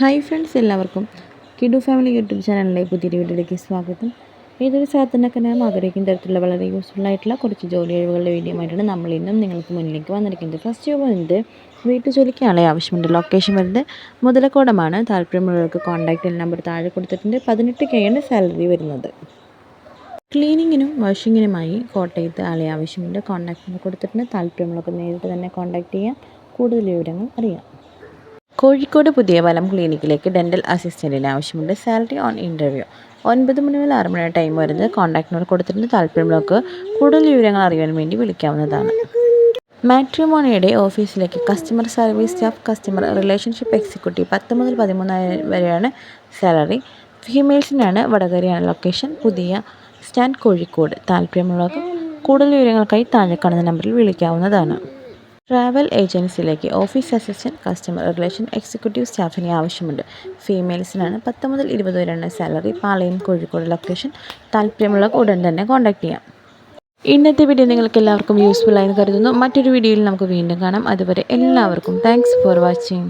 Hi friends എല്ലാവർക്കും കിഡു family YouTube ചാനലിലെ പുതിയൊരു വീഡിയോയിലേക്ക് സ്വാഗതം. ഏതൊരു സാധനക്കനാം ആഗ്രഹിക്കുന്ന തരത്തിലുള്ള വളരെ യൂസ്ഫുൾ ആയിട്ടുള്ള കുറച്ച് ജോലി ഒഴിവുകളുടെ വീഡിയോ ആയിട്ടാണ് നമ്മൾ ഇന്നും നിങ്ങൾക്ക് മുന്നിലേക്ക് വന്നിരിക്കുന്നത്. ഫസ്റ്റ് ജോബ് വീട്ടു ജോലിക്ക് ആളെ ആവശ്യമുണ്ട്. ലൊക്കേഷൻ വരുന്നത് മുതലക്കോടമാണ്. താല്പര്യമുള്ളവർക്ക് കോൺടാക്റ്റ് നമ്പർ താഴെ കൊടുത്തിട്ടുണ്ട്. പതിനെട്ട് കെയാണ് സാലറി വരുന്നത്. ക്ലീനിങ്ങിനും വാഷിങ്ങിനുമായി കോട്ടയത്ത് ആളെ ആവശ്യമുണ്ട്. കോൺടാക്ട് നമ്പർ കൊടുത്തിട്ടുണ്ട്. താല്പര്യമുള്ളവർക്ക് നേരിട്ട് തന്നെ കോൺടാക്ട് ചെയ്യാം. കൂടുതൽ വിവരങ്ങൾ അറിയാം. കോഴിക്കോട് പുതിയ വലം ക്ലിനിക്കിലേക്ക് ഡെന്റൽ അസിസ്റ്റന്റിന് ആവശ്യമുണ്ട്. സാലറി ഓൺ ഇന്റർവ്യൂ ഒൻപത് മണി മുതൽ ആറ് മണി ടൈം വരുന്നത് കോൺടാക്ട് നമ്പർ കൊടുത്തിട്ടുണ്ട്. താല്പര്യമുള്ളവർക്ക് കൂടുതൽ വിവരങ്ങൾ അറിയാൻ വേണ്ടി വിളിക്കാവുന്നതാണ്. മാട്രിമോണിയുടെ ഓഫീസിലേക്ക് customer service staff customer relationship executive പത്ത് മുതൽ പതിമൂന്നായിരം വരെയാണ് സാലറി. ഫീമെയിൽസിനാണ് വടകരയാണ് ലൊക്കേഷൻ പുതിയ സ്റ്റാൻഡ് കോഴിക്കോട്. താല്പര്യമുള്ളവർക്ക് കൂടുതൽ വിവരങ്ങൾക്കായി താഴെ കാണുന്ന നമ്പറിൽ വിളിക്കാവുന്നതാണ്. Travel ഏജൻസിയിലേക്ക് office assistant customer relation executive സ്റ്റാഫിനെ ആവശ്യമുണ്ട്. ഫീമെയിൽസിനാണ് പത്ത് മുതൽ ഇരുപത് വരെയാണ് സാലറി. പാളയം കോഴിക്കോട് ലൊക്കേഷൻ. താല്പര്യമുള്ളവർക്ക് ഉടൻ തന്നെ കോൺടാക്ട് ചെയ്യാം. ഇന്നത്തെ വീഡിയോ നിങ്ങൾക്ക് എല്ലാവർക്കും യൂസ്ഫുൾ ആയെന്ന് കരുതുന്നു. മറ്റൊരു വീഡിയോയിൽ നമുക്ക് വീണ്ടും കാണാം. അതുവരെ എല്ലാവർക്കും താങ്ക്സ് ഫോർ വാച്ചിങ്